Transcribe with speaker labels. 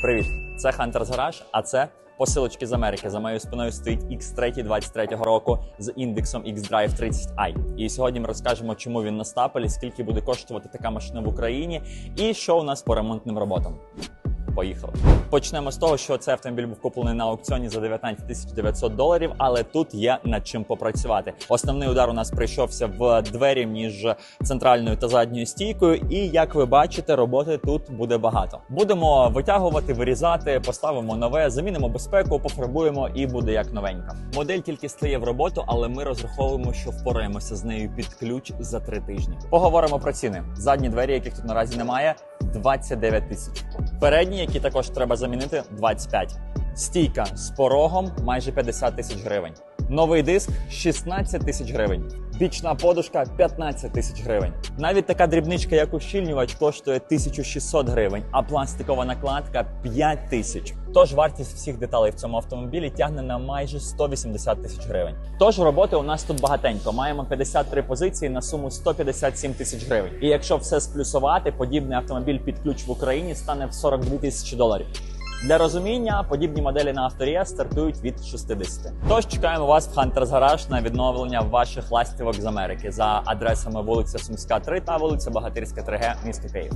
Speaker 1: Привіт! Це Hunters Garage, а це посилочки з Америки. За моєю спиною стоїть X3 23-го року з індексом X-Drive 30i. І сьогодні ми розкажемо, чому він на стапелі, скільки буде коштувати така машина в Україні, і що у нас по ремонтним роботам. Поїхали. Почнемо з того, що цей автомобіль був куплений на аукціоні за 19 тисяч 900 доларів, але тут є над чим попрацювати. Основний удар у нас прийшовся в двері між центральною та задньою стійкою, і як ви бачите, роботи тут буде багато. Будемо витягувати, вирізати, поставимо нове, замінимо безпеку, пофарбуємо і буде як новенька. Модель тільки стає в роботу, але ми розраховуємо, що впораємося з нею під ключ за три тижні. Поговоримо про ціни. Задні двері, яких тут наразі немає, 29 тисяч. Передні, які також треба замінити, 25. Стійка з порогом майже 50 тисяч гривень. Новий диск 16 тисяч гривень. Бічна подушка 15 тисяч гривень. Навіть така дрібничка, як ущільнювач, коштує 1600 гривень, а пластикова накладка 5 тисяч. Тож вартість всіх деталей в цьому автомобілі тягне на майже 180 тисяч гривень. Тож роботи у нас тут багатенько. Маємо 53 позиції на суму 157 тисяч гривень. І якщо все сплюсувати, подібний автомобіль під ключ в Україні стане в 42 тисячі доларів. Для розуміння подібні моделі на авторія стартують від 60. Тож чекаємо вас в Hunters Garage на відновлення ваших ластівок з Америки за адресами вулиця Сумська, 3 та вулиця Багатирська, 3Г, місто Київ.